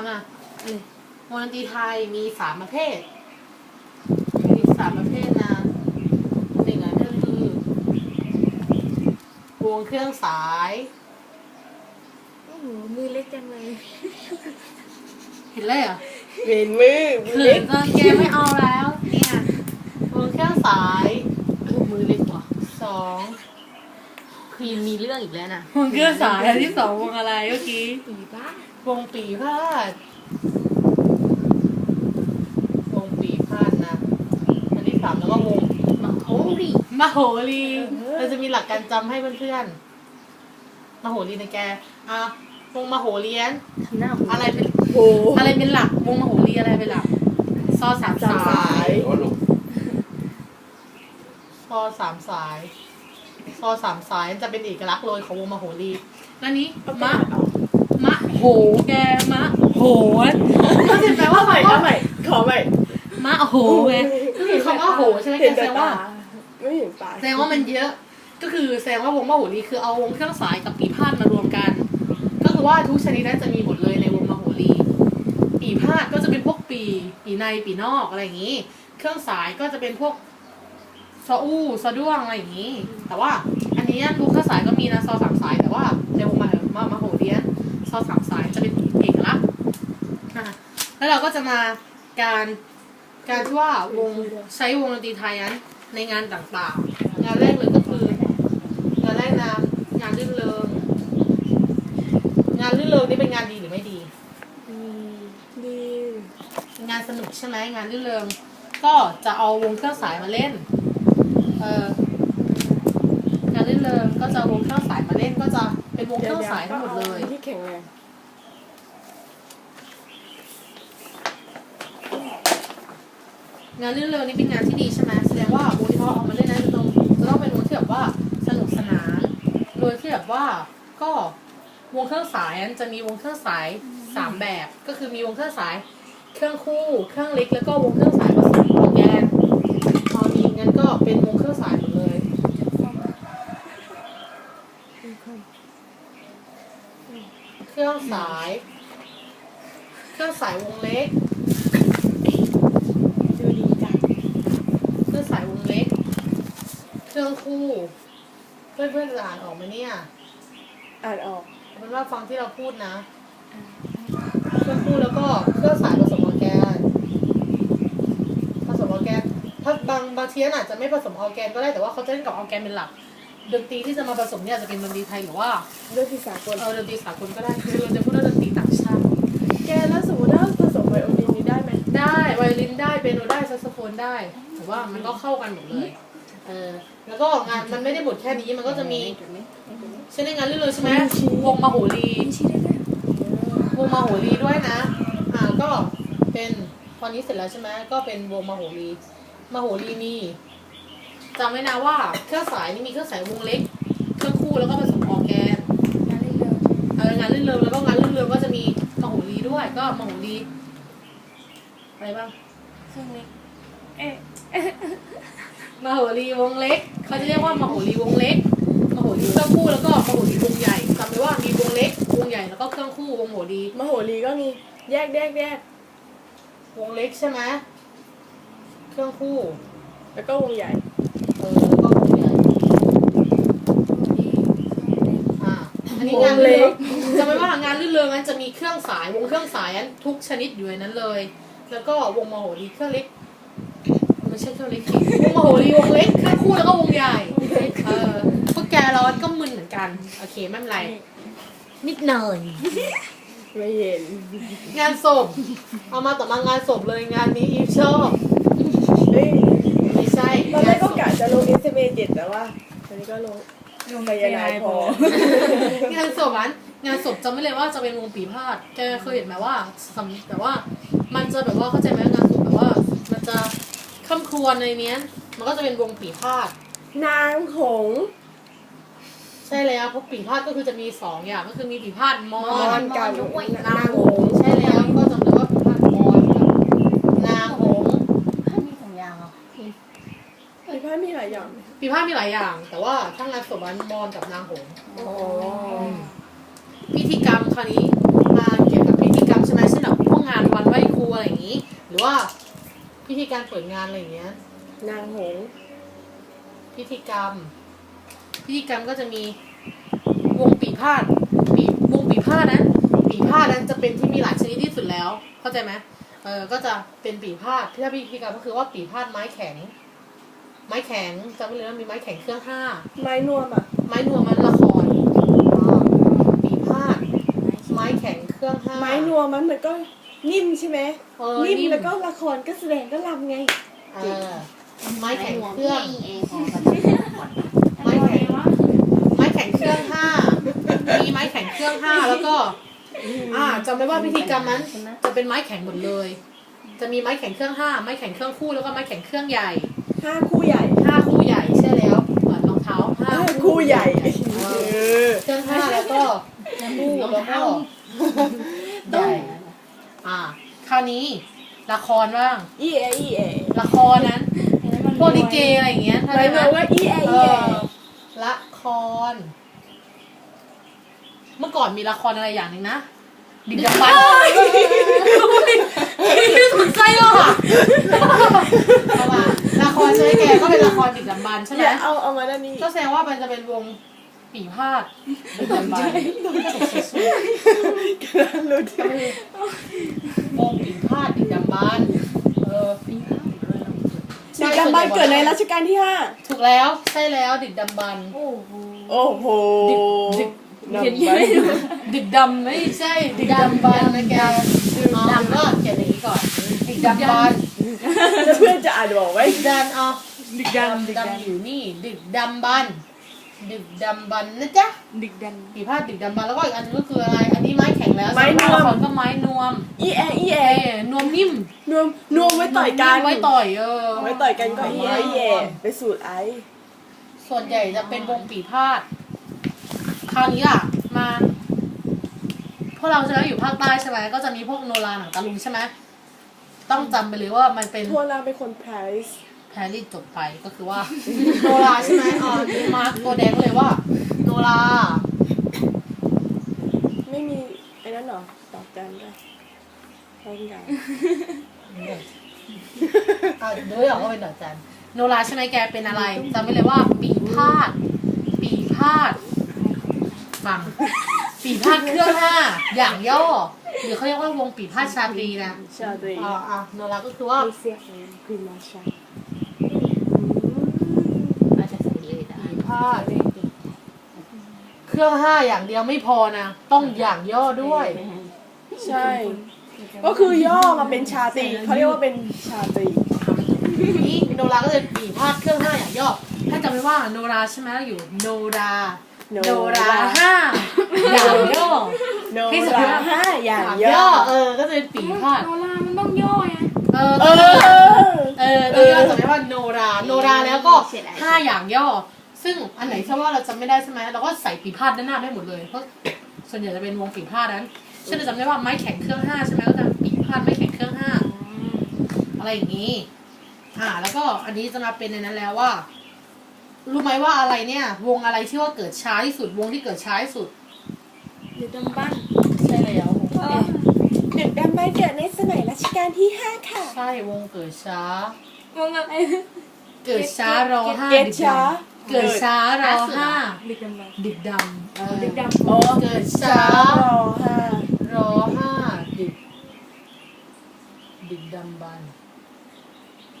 เอามาอันนี้วงดนตรีไทยมีสามประเภท มีสามประเภทนะหนึ่งอันก็คือ วงเครื่องสาย โอ้โหมือเล็กจังเลยเห็นเลยเหรอเห็นมือมือคือเล็กตอนแกไม่เอาแล้วเนี่ยวงเครื่องสายเออมือเล็กกว่าสองครีมมีเรื่องอีกแล้วนะวงเครื่องสายอันที่สองวงอะไรเมื่อกี้ปีบ้า วงปีพาดวงปีพาดนะ อันที่สามแล้วก็วงมโหรีมโหรีเราจะมีหลักการจำให้เพื่อนๆมโหรีนะแกอะวงมโหเรียน ทำหน้าอะไรเป็นโอ้อะไรเป็นหลักวงมโหรีอะไรเป็นหลักซอสามสามสาสาย ยโอ้ลูกซอสามสาย ซอสามสายจะเป็นเอกลักษณ์เลยของวงมโหรีแล้วนี้มะมะ โหแกมะโหก็จะแปลว่าเอาใหม่เอาใหม่ขอใหม่มะโหไงก็คือคำว่าโหใช่ไหมแกเห็นแสแต่ดงตาว่าไม่เห็นตาแสดงว่ามันเยอะ ก็คือแสดงว่าวงมโหรีคือเอาวงเครื่องสายกับปีพาดมารวมกัน ก็คือว่าทุกชนิดนั้นจะมีหมดเลยในวงมโหรีปีพาดก็จะเป็นพวกปี ปีในปีนอกอะไรอย่างนี้ เครื่องสายก็จะเป็นพวกซออู้ซอด้วงอะไรอย่างนี้ แต่ว่าอันนี้วงเครื่องสายก็มีนะซอสามสายแต่ว่าในวงมหามมโหรีนั้นซอสามสายจะเป็นเอกลักษณ์ อะแล้วเราก็จะมาการการที่ว่าวงใช้วงดนตรีไทยนั้นในงานต่างๆ งานแรกเลยก็คืองานแรกนะงานรื่นเริงงานรื่นเริงนี่เป็นงานดีหรือไม่ดีอืมดีงานสนุกใช่ไหมงานรื่นเริงก็จะเอาวงเครื่องสายมาเล่นเอองานรื่นเริงก็จะเอาวงเครื่องสายมาเล่นก็จะเป็นวงเครื่องสายทั้งหมดเลยที่แข็งแรง งานเรื่นเริงนี่เป็นงานที่ดีใช่ไหมแสดงว่าวงที่เขาเอามาเล่นนั้นจะต้องจะต้องเป็นวงที่แบบว่าสนุกสนานโดยที่แบบว่าก็วงเครื่องสายนั้นจะมีวงเครื่องสายสามแบบ ก็คือมีวงเครื่องสายเครื่องคู่ เครื่องเล็ก แล้วก็วงเครื่องสายผสมออร์แกนพอมีงั้นก็เป็นวงเครื่องสายหมดเลยเครื่องสาย เครื่องสายวงเล็ก ดูดีจัง เครื่องสายวงเล็ก เครื่องคู่ เพื่อนเพื่อนๆจะอ่านออกไหมเนี่ยอ่านออกเอาเป็นว่าฟังที่เราพูดนะ เครื่องคู่แล้วก็เครื่องสายผสมออร์แกน ผสมออร์แกนถ้าบางบางทีอาจจะไม่ผสมออร์แกนก็ได้แต่ว่าเขาจะเล่นกับออร์แกนเป็นหลักดนตรีที่จะมาผสมเนี่ยอาจจะเป็นดนตรีไทยหรือว่าด้วยที่สากลเออดนตรีสากลก็ได้คือเราจะพูดว่าดนตรีต่างชาติ แกแล้วสมมติถ้าผสมไวโอลินนี้ได้ไหมได้ไวโอลินได้เปียโนได้แซกโซโฟนได้แต่ว่ามันก็เข้ากันหมดเลยเออแล้วก็งานมันไม่ได้หมดแค่นี้มันก็จะมีเช่นในงานเรื่อยๆใช่ไหมวงมาโหรีชี้ได้ไหมวงมาโหรีด้วยนะ อ่าก็เป็นตอนนี้เสร็จแล้วใช่ไหมก็เป็นวงมาโหรีมาโหรีมีจำไว้นะว่าเครื่องสายนี่มีเครื่องสายวงเล็ก เครื่องคู่แล้วก็ผสมออร์แกนงานเล่นเร็วเอองานรื่นเริงแล้วก็งานรื่นเริงก็จะมีมาโหรีด้วย ก็มาโหรีอะไรบ้างเครื่องเล็กเอ๊ะ มาโหรีวงเล็ก เขาจะเรียกว่ามาโหรีวงเล็กมาโหรีเครื่องคู่แล้วก็มาโหรีวงใหญ่จำไว้ว่ามีวงเล็กวงใหญ่แล้วก็เครื่องคู่วงโหรีมโหรีก็มีแยกแยกแยกวงเล็กใช่ไหมเครื่องคู่ แล้วก็วงใหญ่ เออแล้วก็วงใหญ่อ่าอันนี้งานรื่นเริงจำไว้ว่างานรื่นเริงนั้นจะมีเครื่องสายวงเครื่องสายนั้นทุกชนิดอยู่ในนั้นเลย แล้วก็วงมาโหรีเครื่องเล็ก ไม่ใช่เครื่องเล็กสิวงมาโหรีวงเล็กเครื่องคู่แล้วก็วงใหญ่เออพวกแกร้อนก็มึนเหมือนกัน โอเคไม่เป็นไร นิดหน่อย ไม่เห็น งานศพ เอามาต่อมางานศพเลยงานนี้อีฟชอบเฮ้ยไม่ใช่ตอนแรกก็งานศพกะจะลง S M A 7แต่ว่าตอนนี้ก็ลงลงไปยานายพอ งานศพนั้นงานศพจำไม่เลยว่าจะเป็นวงปีพาดแกเคยเห็นไหมว่าสำแต่ว่า มันจะแบบว่าเข้าใจไหมงานศพแบบว่า มันจะ ค่ำครวญในเนี้ย มันก็จะเป็นวงปีพาดนางหงส์ใช่แล้วเพราะปีพาดก็คือจะมีสองอย่างก็คือมีปีพาดมอมอนนกับด้วยนางหงส์ใช่แล้วก็จำเลยว่าปีพาดมอนกับนางหงส์ถ้ามีสองอย่างเหรอมีผ้ามีหลายอย่างไหมปีพาดมีหลายอย่าง แต่ว่าทั้งงานศพมันมอนกับนางหงส์อ๋อพิธีกรรมคราวนี้มาเกี่ยวกับพิธีกรรมใช่ไหมเช่นแบบว่า พิธีการเปิดงานอะไรอย่างเงี้ย นางหงส์พิธีกรรม พิธีกรรมก็จะมีวงปีพาดปีวงปีพาดนั้นปีพาดนั้นจะเป็นที่มีหลายชนิดที่สุดแล้ว เข้าใจไหมเออก็จะเป็นปีพาดที่ถ้าพิธีกรรมก็คือว่าปีพาดไม้แข็ง ไม้แข็งจำไม่เลยว่ามีไม้แข็งเครื่องห้า ไม้นวมอะ ไม้นวมมันละครอ่าปีพาดไม้แข็งเครื่องห้า ไม้นวมมันมันก็ นิ่มใช่ไหมเออนิ่มนิ่ม แล้วก็ละครก็แสดงก็รำไง เออไม้แข็งเครื่องเองของไม้แข็งไม้แข็งเครื่องห้ามีไม้แข็งเครื่องห้าแล้วก็ อ่าจำได้ว่าพิธีกรรมนั้น จะเป็นไม้แข็งหมดเลย จะมีไม้แข็งเครื่องห้าไม้แข็งเครื่องคู่แล้วก็ไม้แข็งเครื่องใหญ่ห้าคู่ใหญ่ห้าคู่ใหญ่ใช่แล้วเหมือนรองเท้าห้าห้าคู่ใหญ่เอเอออเครื่องห้าแล้วก็คู่แล้วก็ใหญ่ อ่า คราวนี้ละครบ้าง อีเออีเอละครนั้นพวกลิเกอะไรอย่างเงี้ยถ้าหมาได้ยไหมถึงว่าอีเอเออีเออละคร เมื่อก่อนมีละครอะไรอย่างหนึ่งนะดิบดำบันไม่สนใจหรอกอะเอามาละครใช่ไหมแกก็เป็นละครดิบดำบันใช่ไหมอย่าเอาเอามาด้านนี้ก็แสดงว่ามันจะเป็นวง ปีพาดดิบดำบันกำลังรู้ที่วงปีพาดดิบดำบันเออดีกำบันเกิดในรัชกาลที่ห้าถูกแล้วใช่แล้วดิบดำบันโอ้โหโอ้โหดิบนำไปดึกดำไม่ใช่ดึกดำบันนะแกอ๋อก็เขียนอย่างนี้ก่อนดึกดำบันแล้วเพื่อนจะอ่านบอกไว้ดึกดำเอาดึกดำดึกดำอยู่นี่ดึกดำบัน ดึกดำบันนะจ๊ะดึกดันปีพาดดึกดำบันแล้วก็อีกอันนึงก็คืออะไร อันนี้ไม้แข็งแล้วไม้นวม สำหรับละครก็ไม้นวมอีเออีเอเอ้นวมนิ่มนวมนวมไว้ต่อยกันไว้ต่อยเออไว้ต่อยกันก็อีเออีเอไปสูตรไอซ์ส่วนใหญ่จะเป็นวงปีพาดคราวนี้ล่ะมาพวกเราใช่ไหมอยู่ภาคใต้ใช่ไหมก็จะมีพวกโนราหนังตะลุงใช่ไหมต้องจำไปเลยว่ามันเป็น ทัวร์นางเป็นคนปารีส แพรรี่จบไปก็คือว่า โนราใช่ไหมอ๋อดูมาร์คตัวแดงเลยว่า โนราไม่มีไอ้นั่นเหรอดอกจันด้วยพร้อมกันอะดูไม่ออกว่าเป็นดอกจันโนราใช่ไหมแกเป็นอะไรจำไว้เลยว่า ปีพาด ปีพาดฟังปีพาดเครื่องห้าอย่างย่อหรือเขาเรียกว่าวงปีพาดชาตรีนะชาตรีอ่าอะโนราก็คือว่าเซียพิมาชา อาจจะสังเก ตอะปีพาดเครื่องห้าอย่างเดียวไม่พอนะ ต้องอย่างย่อด้วย ใช่ ก็คือย่อมาเป็นชาตรีเขาเรียกว่าเป็นชาตรีนี่โนราก็จะปีพาดเครื่องห้าอย่างย่อ ถ้าจำไม่ว่าโนราใช่ไหมอยู่โนราโนโนราห้าอย่างย่อโนราห้าอย่างอย่างย่ย่ออเออ ก็จะเป็นปีพาดโนรา มันต้องย่อไงเออ เอก็จะอเออตัวย่อจำไม่ว่าโนรา โนราแล้วก็เสียดายห้าอย่างย่อ ซึ่งอันไหนที่ว่าเราจำไม่ได้ใช่ไหมเราก็ใส่ปีพาดด้านหน้าได้หมดเลยเพราะส่วนใหญ่จะเป็นวงปีพาดนั้นเช่นเราจำได้ว่าไม้แข็งเครื่องห้าใช่ไหมก็จะปีพาดไม้แข็งเครื่องห้าอะไรอย่างนี้อ่าแล้วก็อันนี้จะมาเป็นในนั้นแล้วว่า รู้ไหมว่าอะไรเนี่ย วงอะไรที่ว่าเกิดช้าที่สุดวงที่เกิดช้าที่สุดหรือดำบ้านใช่แล้วเด็กดำไปเกิดในสมัยรัชกาลที่ห้าค่ะ ใช่วงเกิดช้ามองอะไรเกิดช้ารอห้าเก็ตดึกช้าดำ เกิดช้ารอห้าดึกดำบ้านดึกดำเออดึกดำอ๋อเกิดช้าช้ารอห้ารอห้าดึกดึกดำบัน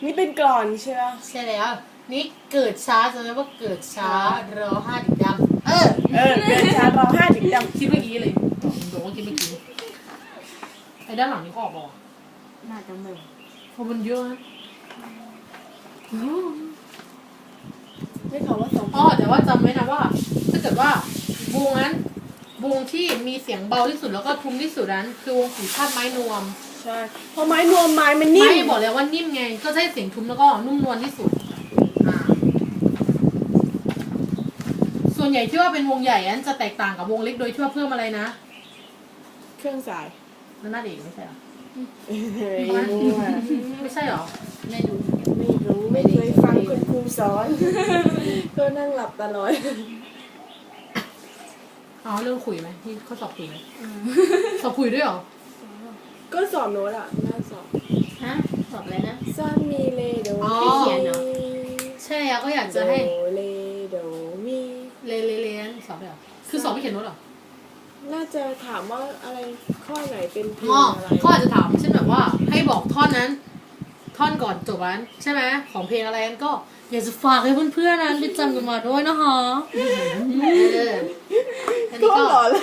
นี่เป็นกรอนใช่ไหมใช่แล้ว นี่เกิดช้าจำได้ว่าเกิดช้ารอห้าดึกดำเออเออเกิดช้ารอห้าถึงดำคิดเมื่อกี้เลยโดนคิดเมื่อกี้ไอ้ด้านหลังนี่ก็ออกบอกน่าจะไม่เพราะมันเยอะนะ ไม่ขอว่าสองอ๋อแต่ว่าจำไว้นะว่าถ้าเกิดว่าวงนั้นวงที่มีเสียงเบาที่สุดแล้วก็ทุ้มที่สุดนั้น คือวงสีชาติไม้นวมใช่เพราะไม้นวมไม้มันนิ่ม ไม่บอกแล้วว่านิ่มไง ก็ใช้เสียงทุ้มแล้วก็นุ่มนวลที่สุดอ่าส่วนใหญ่ที่ว่าเป็นวงใหญ่นั้นจะแตกต่างกับวงเล็กโดยที่ว่าเพิ่มอะไรนะเครื่องสายนั่นน่าเด็กไม่ใช่เหรอเฮ้ยมั่วไม่ใช่เหรอไม่ดูไม่รู้ไม่เคยฟังคุณครูสอน ก็นั่งหลับตลอดอ๋อเรื่องคุยไหมที่เขาสอบคุยไหมสอบคุยด้วยเหรอ ก็สอบโน้ตอะน่าสอบฮะบอกอะไรนะซามีเลโดอ๋อมีเขียนเหรอใช่อะก็อยากจะให้โดเลโดมีเลเลเลนสอบเลยเหรอคือสอบไม่เขียนโน้ตเหรอน่าจะถามว่าอะไรข้อไหนเป็นเพลงอ๋ออะไร เขาอาจจะถามเช่นแบบว่าให้บอกท่อนนั้น ท่อนก่อนจบนั้นใช่ไหมของเพลงอะไรนั้นก็อยากจะฝากให้เพื่อนๆนั้นไปจำกันมาด้วยนะคะเอออันนี้ก็ก็หล่อเลย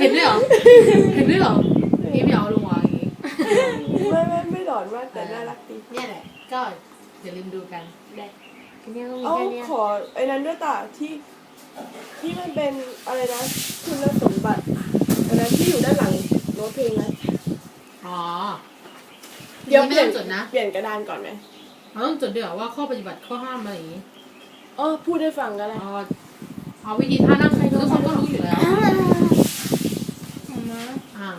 เห็นด้วยเหรอเห็นด้วยเหรอนี่ไม่เอาลงวางอย่างงี้ไม่ไม่ไม่หลอนมากแต่น่ารักดีเนี่ยแหละก็อย่าลืมดูกันได้อันนี้ก็มีเอ้าแค่เนี้ยขอไอ้นั้นด้วยตาที่ที่มันเป็นอะไรนะคุณสมบัติอันนั้นที่อยู่ด้านหลังโน้ตเพลงนะอ๋อ เดี๋ยวไม่เปลี่ยนต้องจดนะเปลี่ยนกระดานก่อนไหมเราต้องจดเดี๋ยวว่าข้อปฏิบัติข้อห้ามอะไรอย่างงี้อ๋อพูดให้ฟังก็ได้เอาเอาวิธีท่านั่งทุกคนก็รู้อยู่แล้วเอามาอ่า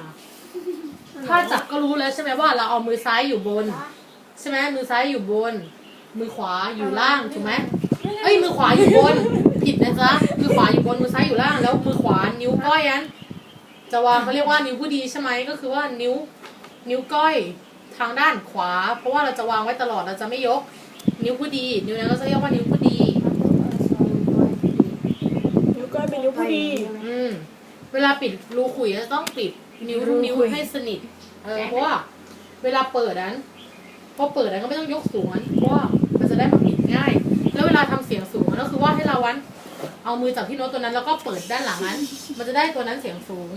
ถ้าจับก็รู้แล้วใช่ไหมว่าเราเอามือซ้ายอยู่บน ใช่ไหมมือซ้ายอยู่บน มือขวาอยู่ล่างถูกไหมเอ้ยมือขวาอยู่บนผิดนะจ๊ะมือขวาอยู่บนมือซ้ายอยู่ล่างแล้ว มือขวานิ้วก้อยนั้นจะวางเขาเรียกว่านิ้วผู้ดีใช่ไหมก็คือว่านิ้ว นิ้วก้อย ทางด้านขวา เพราะว่าเราจะวางไว้ตลอดเราจะไม่ยกนิ้วผู้ดี นิ้วนั้นก็จะเรียกว่านิ้วผู้ดี นิ้วก้อยเป็นนิ้วผู้ดี อืมเวลาปิดรูขุยจะต้องปิดนิ้วทุกนิ้วให้สนิทเออเพราะว่าเวลาเปิดนั้นพอเปิดนั้นก็ไม่ต้องยกสูงนั้นเพราะว่ามันจะได้มาปิดง่าย แล้วเวลาทำเสียงสูงนั้นก็คือว่าให้เราวันเอามือจับที่โน้ตตัวนั้นแล้วก็เปิดด้านหลังนั้น มันจะได้ตัวนั้นเสียงสูง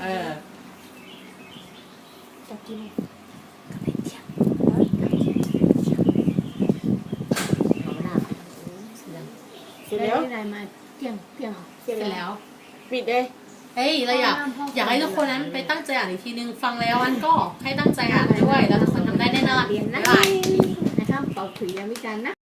เออจับกิน เสร็จ ได้แล้วที่ไหนมาเกี่ยงเกี่ยงเสร็จเสร็จแล้แล้ววปิดเลยเฮ้ยเราอยากอยากให้ทุกคนนั้นไปตั้งใจอ่านอีกทีนึงฟังแล้วอันก็ให้ตั้งใจอ่านด้วยแล้วทุกคนทำได้แน่นอนเรียนนะบ๊ายบายนะครับเป่าถุยยามวิจารณ์นะ